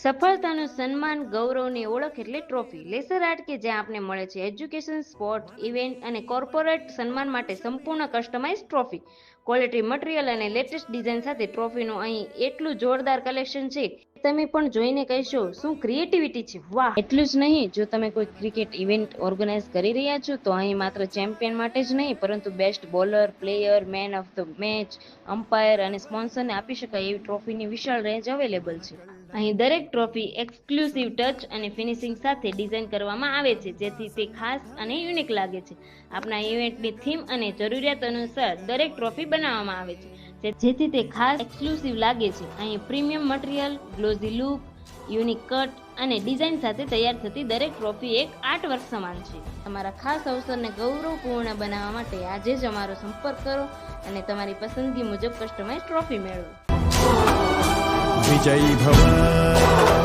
સફળતાનું સન્માન, ગૌરવની ઓળખ એટલે ટ્રોફી. લેસર આર્ટ કે જ્યાં આપને મળે છે એજ્યુકેશન, સ્પોર્ટ, ઇવેન્ટ અને કોર્પોરેટ સન્માન માટે સંપૂર્ણ કસ્ટમાઇઝ ટ્રોફી. ક્વોલિટી મટીરિયલ અને લેટેસ્ટ ડિઝાઇન સાથે ટ્રોફીનું અહીં એટલું જોરદાર કલેક્શન છે તમે પણ જોઈને કહેશો, શું ક્રિએટિવિટી છે? વાહ! એટલું જ નહીં, જો તમે કોઈ ક્રિકેટ ઇવેન્ટ ઓર્ગેનાઇઝ કરી રહ્યા છો, તો અહીં માત્ર ચેમ્પિયન માટે જ નહીં, પરંતુ best bowler, player, man of the match, umpire અને સ્પોન્સરને આપી શકાય એવી ટ્રોફીની વિશાળ રેન્જ અવેલેબલ છે. અહીં દરેક ટ્રોફી એક્સક્લુસિવ ટચ અને ફિનિશિંગ સાથે ડિઝાઇન કરવામાં આવે છે, જેથી તે ખાસ અને યુનિક લાગે છે. આપના ઇવેન્ટની થીમ અને જરૂરિયાત અનુસાર દરેક ટ્રોફી બનાવવામાં આવે છે. જેથી તે ખાસ એક્સક્લુસિવ લાગે છે. અહીં premium material glossy look unique cut અને ડિઝાઇન સાથે તૈયાર થતી દરેક ટ્રોફી એક આર્ટ વર્ક સમાન છે. તમારા ખાસ અવસરને ગૌરવપૂર્ણ બનાવવા માટે આજે જ અમારો સંપર્ક કરો અને તમારી પસંદગી મુજબ કસ્ટમાઇઝ ટ્રોફી મેળવો. વિજય ભવ